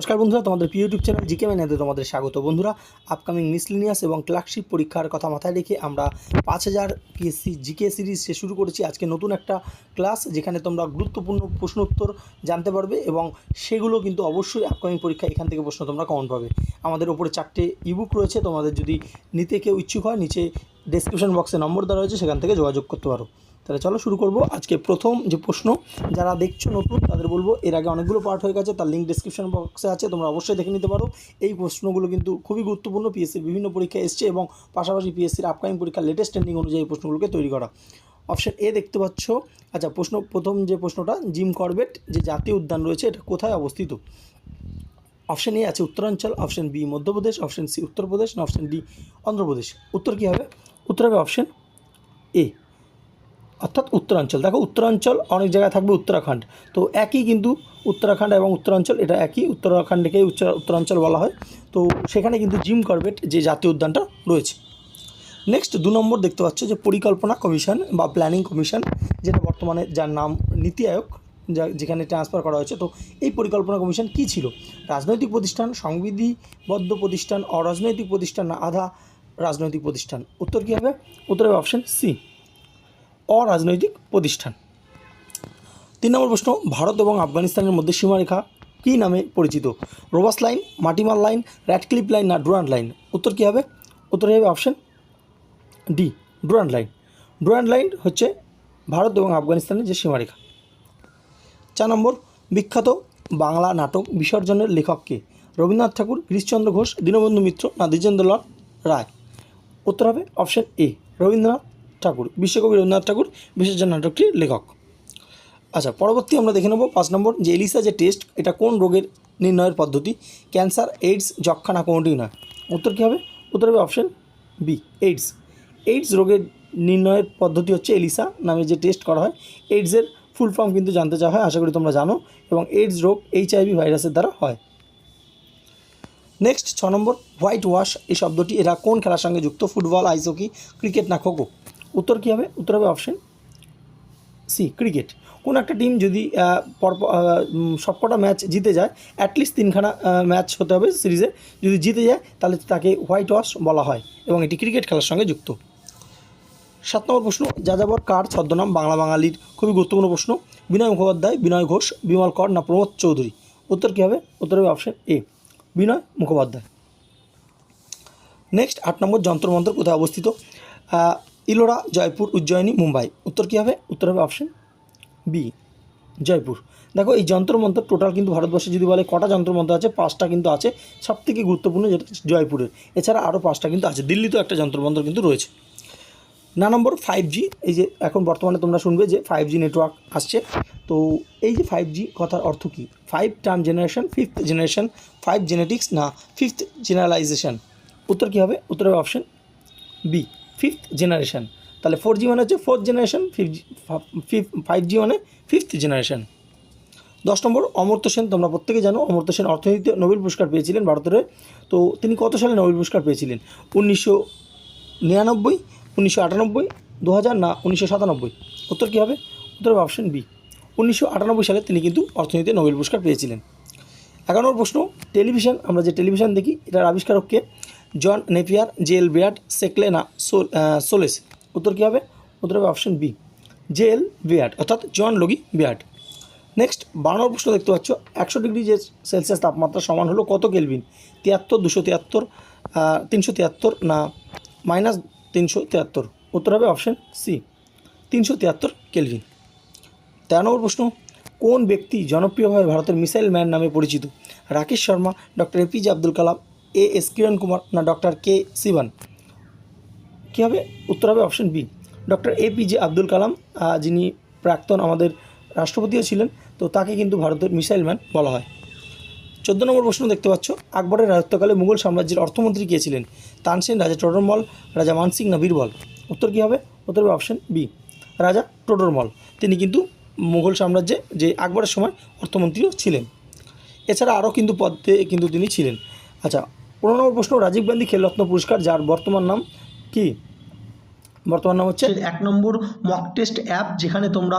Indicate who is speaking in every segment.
Speaker 1: নমস্কার বন্ধুরা, তোমাদের ইউটিউব চ্যানেল জিকে ম্যানেতে তোমাদের স্বাগত। বন্ধুরা আপকামিং মিসলিনিয়াস এবং ক্লার্কশিপ পরীক্ষার কথা মাথায় রেখে আমরা পাঁচ হাজার পিএসসি জিকে সিরিজ সে শুরু করেছি। আজকে নতুন একটা ক্লাস যেখানে তোমরা গুরুত্বপূর্ণ প্রশ্ন উত্তর জানতে পারবে এবং সেগুলো কিন্তু অবশ্যই আপকামিং পরীক্ষা এখান থেকে প্রশ্ন তোমরা কমন পাবে। আমাদের ওপরে চারটে ইবুক রয়েছে, তোমাদের যদি নিতে কেউ ইচ্ছুক হয়, নিচে ডেসক্রিপশন বক্সে নম্বর দেওয়া রয়েছে, সেখান থেকে যোগাযোগ করতে পারো। তাহলে চলো শুরু করব। আজকে প্রথম যে প্রশ্ন, যারা দেখছ নতুন, তাদের বলব, এর আগে অনেকগুলো পার্ট হয়ে গেছে, তার লিঙ্ক ডিসক্রিপশন বক্সে আছে, তোমরা অবশ্যই দেখে নিতে পারো। এই প্রশ্নগুলো কিন্তু খুবই গুরুত্বপূর্ণ পিএসসির বিভিন্ন পরীক্ষা এসছে এবং পাশাপাশি পিএসসির আপকামিং পরীক্ষার লেটেস্ট ট্রেন্ডিং অনুযায়ী প্রশ্নগুলোকে তৈরি করা। অপশান এ দেখতে পাচ্ছ। আচ্ছা প্রশ্ন, প্রথম যে প্রশ্নটা জিম করবেট যে জাতীয় উদ্যান রয়েছে, এটা কোথায় অবস্থিত? অপশন এ আছে Uttaranchal option B Madhya Pradesh option C Uttar Pradesh option D Andhra Pradesh. উত্তর কী হবে? উত্তর হবে অপশন এ অর্থাৎ উত্তরাঞ্চল। দেখো, উত্তরাঞ্চল অনেক জায়গায় থাকবে উত্তরাখণ্ড। তো একই কিন্তু উত্তরাখণ্ড এবং উত্তরাঞ্চল, এটা একই। উত্তরাখণ্ডকেই উত্তরাঞ্চল বলা হয়। তো সেখানে কিন্তু জিম করবেট যে জাতীয় উদ্যানটা রয়েছে। নেক্সট দু নম্বর দেখতে পাচ্ছ যে পরিকল্পনা কমিশন বা প্ল্যানিং কমিশন, যেটা বর্তমানে যার নাম নীতি আয়োগ, যা, যেখানে ট্রান্সফার করা হয়েছে। তো এই পরিকল্পনা কমিশন কী ছিল? রাজনৈতিক প্রতিষ্ঠান, সংবিধিবদ্ধ প্রতিষ্ঠান, অরাজনৈতিক প্রতিষ্ঠান না আধা রাজনৈতিক প্রতিষ্ঠান? উত্তর কী হবে? উত্তর হবে অপশন সি অরাজনৈতিক প্রতিষ্ঠান। তিন নম্বর প্রশ্ন, ভারত এবং আফগানিস্তানের মধ্যে সীমারেখা কী নামে পরিচিত? রোবাস লাইন মাটিমাল লাইন র্যাডক্লিপ লাইন না ডুরান্ড লাইন উত্তর কী হবে? উত্তর হবে option D Durand line Durand line হচ্ছে ভারত এবং আফগানিস্তানের যে সীমারেখা। চার নম্বর, বিখ্যাত বাংলা নাটক বিসর্জনের লেখককে রবীন্দ্রনাথ ঠাকুর গিরিশচন্দ্র ঘোষ, দীনবন্ধু মিত্র না দ্বিজেন্দ্রলাল রায়? উত্তর হবে অপশন এ রবীন্দ্রনাথ ঠাকুর, বিশ্বকবি রবীন্দ্রনাথ ঠাকুর বিসর্জন নাটকটির লেখক। আচ্ছা পরবর্তী আমরা দেখে নেব পাঁচ নম্বর, যে এলিসা যে টেস্ট, এটা কোন রোগের নির্ণয়ের পদ্ধতি? ক্যান্সার, এইডস যক্ষা না কোনোটিই নয় উত্তর কী হবে? উত্তর হবে অপশন বি এইডস। এইডস রোগের নির্ণয়ের পদ্ধতি হচ্ছে এলিসা নামে যে টেস্ট করা হয়। এইডসের ফুল ফর্ম কিন্তু জানতে চাওয়া হয়, আশা করি তোমরা জানো, এবং এইডস রোগ এইচআইভি ভাইরাসের দ্বারা হয়। নেক্সট, ছ নম্বর, হোয়াইট ওয়াশ এই শব্দটি এরা কোন খেলার সঙ্গে যুক্ত? ফুটবল আইস হকি ক্রিকেট না খোখো? উত্তর কী হবে? উত্তর হবে অপশন সি ক্রিকেট কোন একটা টিম যদি পরপর সবকটা ম্যাচ জিতে যায় অ্যাটলিস্ট তিনখানা ম্যাচ হতে হবে সিরিজে যদি জিতে যায়, তাহলে তাকে হোয়াইট ওয়াশ বলা হয় এবং এটি ক্রিকেট খেলার সঙ্গে যুক্ত। সাত নম্বর প্রশ্ন, যাযাবর কার ছদ্মনাম বাংলা বাঙালির খুবই গুরুত্বপূর্ণ প্রশ্ন? বিনয় মুখোপাধ্যায়, বিনয় ঘোষ, বিমল কর না প্রমোদ চৌধুরী? উত্তর কী হবে? উত্তর হবে option A Binoy Mukhopadhyay. Next আট নম্বর যন্ত্রমন্ত্র কোথায় অবস্থিত? ইলোরা, জয়পুর, উজ্জয়িনী, মুম্বাই। উত্তর কী হবে? উত্তর হবে অপশন বি জয়পুর। দেখো, এই যন্ত্রমন্ত্র টোটাল কিন্তু ভারতবর্ষে যদি বলে কটা যন্ত্রমন্ত্র আছে, পাঁচটা কিন্তু আছে সব থেকে গুরুত্বপূর্ণ যেটা জয়পুরের। এছাড়া আরও পাঁচটা কিন্তু আছে, দিল্লিতেও একটা যন্ত্রমন্ত্র কিন্তু রয়েছে। না নম্বর ফাইভ জি এই যে এখন বর্তমানে তোমরা শুনবে যে ফাইভ জি নেটওয়ার্ক আসছে। তো এই যে ফাইভ জি কথার অর্থ কী? Five term generation fifth generation five genetics না ফিফথ জেনারেলাইজেশন উত্তর কী হবে? উত্তর হবে অপশন বি ফিফথ জেনারেশন তাহলে ফোর জি মানে হচ্ছে ফোর্থ জেনারেশান ফিফ ফাইভ জি মানে ফিফথ জেনারেশান দশ নম্বর, অমর্ত্য সেন, তোমরা প্রত্যেকে জানো, অমর্ত্য সেন অর্থনীতিতে নোবেল পুরস্কার পেয়েছিলেন ভারতের তো তিনি কত সালে নোবেল পুরস্কার পেয়েছিলেন? উনিশশো নিরানব্বই, উনিশশো আটানব্বই দু হাজার না, উনিশশো সাতানব্বই। উত্তর কী হবে? উত্তর হবে অপশন বি উনিশশো আটানব্বই সালে তিনি কিন্তু অর্থনীতিতে নোবেল পুরস্কার পেয়েছিলেন। এগারো নম্বর প্রশ্ন, টেলিভিশন, আমরা যে টেলিভিশন দেখি, এটার আবিষ্কারককে জন নেপিয়ার, জেল বিয়ার্ড সেকলে না সোলেস। উত্তর কী হবে? উত্তর হবে অপশন বি জেল বিয়ার্ড অর্থাৎ জন লগি বিয়ার্ড নেক্সট বারো প্রশ্ন দেখতে পাচ্ছ। একশো ডিগ্রি যে সেলসিয়াস তাপমাত্রা সমান হলো কত কেলভিন? তিয়াত্তর, দুশো তিয়াত্তর তিনশো তিয়াত্তর না মাইনাস তিনশো তিয়াত্তর? উত্তর হবে অপশন সি তিনশো তিয়াত্তর কেলভিন। তেরো নম্বর প্রশ্ন। কোন ব্যক্তি জনপ্রিয়ভাবে ভারতের মিসাইল ম্যান নামে পরিচিত? Rakesh Sharma, doctor A P J Abdul Kalam A S Kiran Kumar না ডক্টর কে সিবান কী হবে? উত্তর হবে option B. Doctor A P J Abdul Kalam যিনি প্রাক্তন আমাদের রাষ্ট্রপতিও ছিলেন, তো তাকে কিন্তু ভারতের মিসাইল ম্যান বলা হয়। চোদ্দ নম্বর প্রশ্ন দেখতে পাচ্ছ। আকবরের রাজত্বকালে মুঘল সাম্রাজ্যের অর্থমন্ত্রী কে ছিলেন? তানসেন রাজা টোডরমল, রাজা মানসিং না বীরবল? উত্তর কী হবে? উত্তর হবে অপশন বি। রাজা টোডরমল। তিনি কিন্তু মুঘল সাম্রাজ্যে যে আকবরের সময় অর্থমন্ত্রীও ছিলেন। এছাড়া আরও কিন্তু পদে কিন্তু তিনি ছিলেন। আচ্ছা পনেরো নম্বর প্রশ্ন রাজীব গান্ধী খেলরত্ন পুরস্কার, যার বর্তমান নাম কি? বর্তমান নাম হচ্ছে এক নম্বর মক টেস্ট অ্যাপ যেখানে তোমরা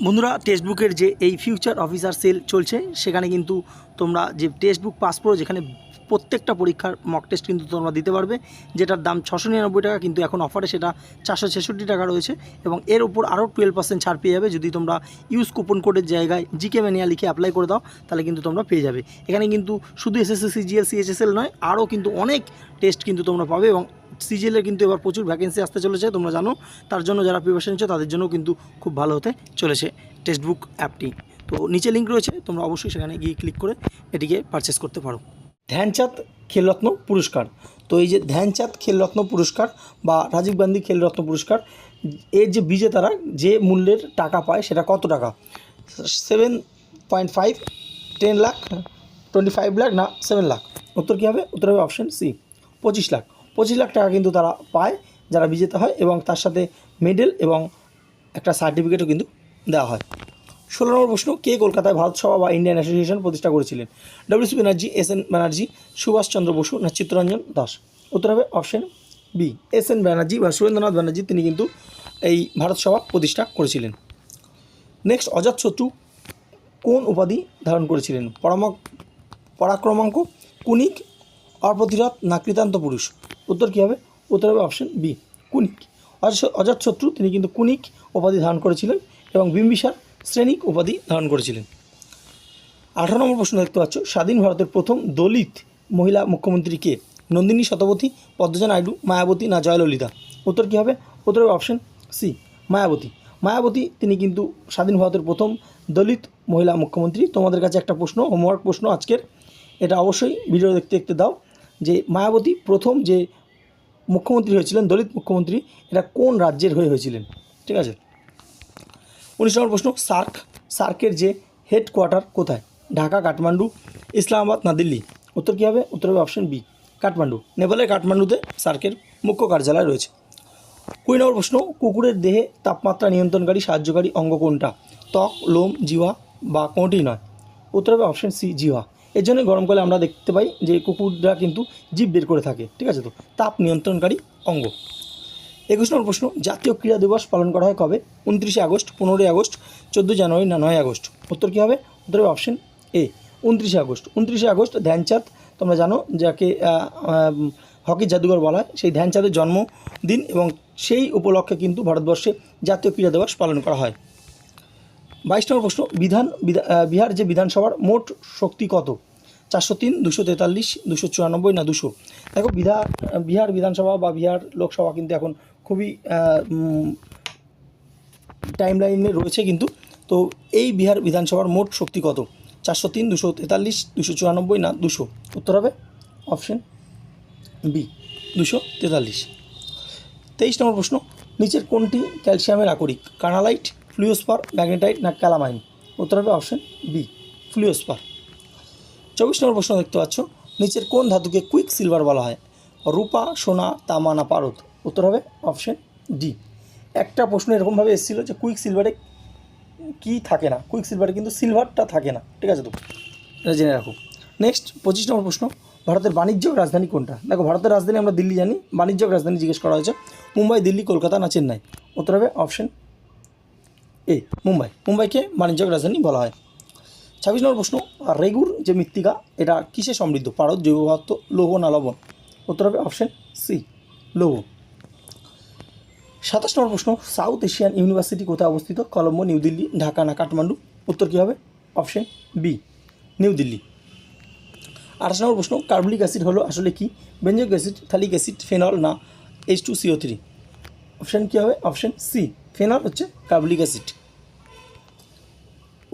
Speaker 1: বন্ধুরা টেক্সট বুকের যে এই ফিউচার অফিসার সেল চলছে, সেখানে কিন্তু তোমরা যে টেক্সট বুক পাস করো, যেখানে প্রত্যেকটা পরীক্ষার মক টেস্ট কিন্তু তোমরা দিতে পারবে, যেটার দাম ছশো নিরানব্বই টাকা, কিন্তু এখন অফারে সেটা চারশো ছেষট্টি টাকা রয়েছে এবং এর উপর আরও টুয়েলভ পার্সেন্ট ছাড় পেয়ে যাবে। যদি তোমরা ইউজ কুপন কোডের জায়গায় জিকে ম্যানিয়া লিখে অ্যাপ্লাই করে দাও, তাহলে কিন্তু তোমরা পেয়ে যাবে। এখানে কিন্তু শুধু এসএসসি সিজিএল সিএইচএসএল নয়, আরও কিন্তু অনেক টেস্ট কিন্তু তোমরা পাবে এবং সিজিএলের কিন্তু এবার প্রচুর ভ্যাকেন্সি আসতে চলেছে, তোমরা জানো। তার জন্য যারা প্রিপারেশন নিচ্ছে, তাদের জন্য কিন্তু খুব ভালো হতে চলেছে টেক্সট বুক অ্যাপটি তো নিচে লিঙ্ক রয়েছে, তোমরা অবশ্যই সেখানে গিয়ে ক্লিক করে এটিকে পারচেস করতে পারো। ধ্যানচাঁদ খেলরত্ন পুরস্কার। তো এই যে ধ্যানচাঁদ খেলরত্ন পুরস্কার বা রাজীব গান্ধী খেলরত্ন পুরস্কার, এর যে বিজেতারা যে মূল্যের টাকা পায়, সেটা কত টাকা? Seven point five ten lakh twenty five lakh না সেভেন লাখ উত্তর কী হবে? উত্তর হবে অপশান সি পঁচিশ লাখ পঁচিশ লাখ টাকা কিন্তু তারা পায়, যারা বিজেতা হয় এবং তার সাথে মেডেল এবং একটা সার্টিফিকেটও কিন্তু দেওয়া হয়। ষোলো নম্বর প্রশ্ন, কে কলকাতায় ভারত সভা বা ইন্ডিয়ান অ্যাসোসিয়েশন প্রতিষ্ঠা করেছিলেন? W C Banerjee S N Banerjee Subhash Chandra Bose না চিত্তরঞ্জন দাস? উত্তর হবে option B S N Banerjee বা সুরেন্দ্রনাথ ব্যানার্জি তিনি কিন্তু এই ভারত সভা প্রতিষ্ঠা করেছিলেন। নেক্সট অজাতশত্রু কোন উপাধি ধারণ করেছিলেন? পরামক পরাক্রমাঙ্ক, কুনিক, অপ্রতিরোধ না কৃতান্ত পুরুষ? উত্তর কী হবে? উত্তর হবে অপশন বি কুনিক। অজাত- অজাতশত্রু, তিনি কিন্তু কুনিক উপাধি ধারণ করেছিলেন এবং বিম্বিসার শ্রেণিক উপাধি ধারণ করেছিলেন। আঠারো নম্বর প্রশ্ন দেখতে পাচ্ছ। স্বাধীন ভারতের প্রথম দলিত মহিলা মুখ্যমন্ত্রী কে? নন্দিনী শতপথী পদ্মজা নাইডু, মায়াবতী না জয়ললিতা? উত্তর কী হবে? উত্তর হবে অপশন সি মায়াবতী। মায়াবতী, তিনি কিন্তু স্বাধীন ভারতের প্রথম দলিত মহিলা মুখ্যমন্ত্রী। তোমাদের কাছে একটা প্রশ্ন হোমওয়ার্ক প্রশ্ন আজকের। এটা অবশ্যই ভিডিও দেখতে দেখতে দাও। যে মায়াবতী প্রথম যে মুখ্যমন্ত্রী হয়েছিলেন, দলিত মুখ্যমন্ত্রী এটা কোন রাজ্যের হয়ে হয়েছিলেন? ঠিক আছে? উনিশ নম্বর প্রশ্ন, সার্ক, সার্কের যে হেডকোয়ার্টার কোথায়? ঢাকা, কাঠমান্ডু, ইসলামাবাদ না দিল্লি? উত্তর কী হবে? উত্তর হবে অপশন বি কাঠমান্ডু। নেপালের কাঠমান্ডুতে সার্কের মুখ্য কার্যালয় রয়েছে। কুড়ি নম্বর প্রশ্ন, কুকুরের দেহে তাপমাত্রা নিয়ন্ত্রণকারী, সাহায্যকারী অঙ্গ কোনটা? ত্বক, লোম, জিহ্বা বা কোনটি নয়? উত্তর হবে অপশন সি জিহ্বা। এর জন্য গরমকালে আমরা দেখতে পাই যে কুকুররা কিন্তু জীব বের করে থাকে, ঠিক আছে তো? তাপ নিয়ন্ত্রণকারী অঙ্গ। একুশ নম্বর প্রশ্ন, জাতীয় ক্রীড়া দিবস পালন করা হয় কবে? উনত্রিশে আগস্ট, পনেরোই আগস্ট, চোদ্দোই জানুয়ারি না নয় আগস্ট? উত্তর কী হবে? উত্তর হবে অপশন এ উনত্রিশে আগস্ট। উনত্রিশে আগস্ট ধ্যানচাঁদ, তোমরা জানো যাকে হকির জাদুঘর বলা হয়, সেই ধ্যানচাঁদের জন্মদিন এবং সেই উপলক্ষে কিন্তু ভারতবর্ষে জাতীয় ক্রীড়া দিবস পালন করা হয়। বাইশ নম্বর প্রশ্ন, বিধান, বিধা- বিহার যে বিধানসভার মোট শক্তি কত? চারশো তিন, দুশো তেতাল্লিশ, দুশো চুরানব্বই না দুশো? দেখো বিধার বিহার বিধানসভা বা বিহার লোকসভা কিন্তু এখন খুবই টাইম লাইনে রয়েছে কিন্তু। তো এই বিহার বিধানসভার মোট শক্তি কত? চারশো তিন, দুশো তেতাল্লিশ, দুশো চুরানব্বই না দুশো? উত্তর হবে অপশন বি, দুশো তেতাল্লিশ। তেইশ নম্বর প্রশ্ন, নিচের কোনটি ক্যালসিয়ামের আকরিক? কার্নালাইট ফ্লুওস্পার ম্যাগনেটাইট না ক্যালামাইন? উত্তর হবে অপশন বি ফ্লুওস্পার চব্বিশ নম্বর প্রশ্ন দেখতে পাচ্ছ। নিচের কোন ধাতুকে কুইক সিলভার বলা হয়? রূপা, সোনা, তামা না পারদ? উত্তর হবে অপশন ডি। একটা প্রশ্ন এরকমভাবে এসেছিল যে কুইক সিলভারে কি থাকে না? কুইক সিলভারে কিন্তু সিলভারটা থাকে না। ঠিক আছে তো? এটা জেনে রাখো। নেক্সট, পঁচিশ নম্বর প্রশ্ন। ভারতের বাণিজ্যিক রাজধানী কোনটা? দেখো, ভারতের রাজধানী আমরা দিল্লি জানি। বাণিজ্যিক রাজধানী জিজ্ঞেস করা হয়েছে। মুম্বাই, দিল্লি, কলকাতা না চেন্নাই? উত্তর হবে অপশন এ, মুম্বাই। মুম্বাইকে বাণিজ্যিক রাজধানী বলা হয়। ছাব্বিশ নম্বর প্রশ্ন, রেগুর যে মৃত্তিকা, এটা কিসে সমৃদ্ধ? পারদ, জৈব পদার্থ, লৌহ না লবণ? উত্তর হবে অপশন সি লৌহ। সাতাশ নম্বর প্রশ্ন, সাউথ এশিয়ান ইউনিভার্সিটি কোথায় অবস্থিত? কলম্বো, নিউ দিল্লি, ঢাকা না কাঠমান্ডু? উত্তর কী হবে? Option B New Delhi. আঠাশ নম্বর প্রশ্ন, কার্বলিক অ্যাসিড হলো আসলে কি? Benzoic acid phthalic acid, phenol না H two C O three option কী হবে? অপশন সি ফেনল হচ্ছে কার্বলিক অ্যাসিড।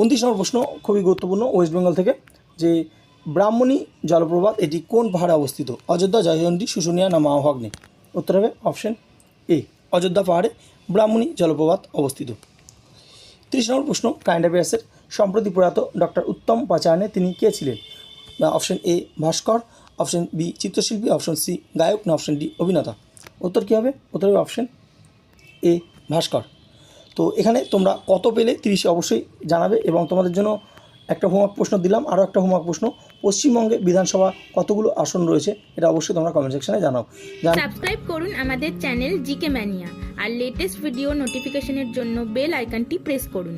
Speaker 1: উনত্রিশ নম্বর প্রশ্ন, খুবই গুরুত্বপূর্ণ ওয়েস্ট বেঙ্গল থেকে, যে ব্রাহ্মণী জলপ্রপাত, এটি কোন পাহাড়ে অবস্থিত? অযোধ্যা জয়চণ্ডী শুশুনিয়া না মাহগ্নে উত্তর হবে অপশন এ অযোধ্যা পাহাড়ে ব্রাহ্মণী জলপ্রপাত অবস্থিত। তিরিশ নম্বর প্রশ্ন কাইন্ড অ্যাফেয়ার্সের সম্প্রতি প্রয়াত ডক্টর উত্তম পাচায়নে তিনি কে ছিলেন? অপশন এ ভাস্কর অপশন বি চিত্রশিল্পী অপশন সি গায়ক, না অপশন ডি অভিনেতা? উত্তর কী হবে? উত্তর হবে অপশন এ ভাস্কর। তো এখানে তোমরা কত পেলে তিরিশে অবশ্যই জানাবে এবং তোমাদের জন্য একটা হোমওয়ার্ক প্রশ্ন দিলাম, আরও একটা হোমওয়ার্ক প্রশ্ন। পশ্চিমবঙ্গে বিধানসভা কতগুলো আসন রয়েছে এটা অবশ্যই তোমরা কমেন্ট সেকশনে জানাও। জান
Speaker 2: সাবস্ক্রাইব করুন আমাদের চ্যানেল জিকে ম্যানিয়া আর লেটেস্ট ভিডিও নোটিফিকেশনের জন্য বেল আইকনটি প্রেস করুন।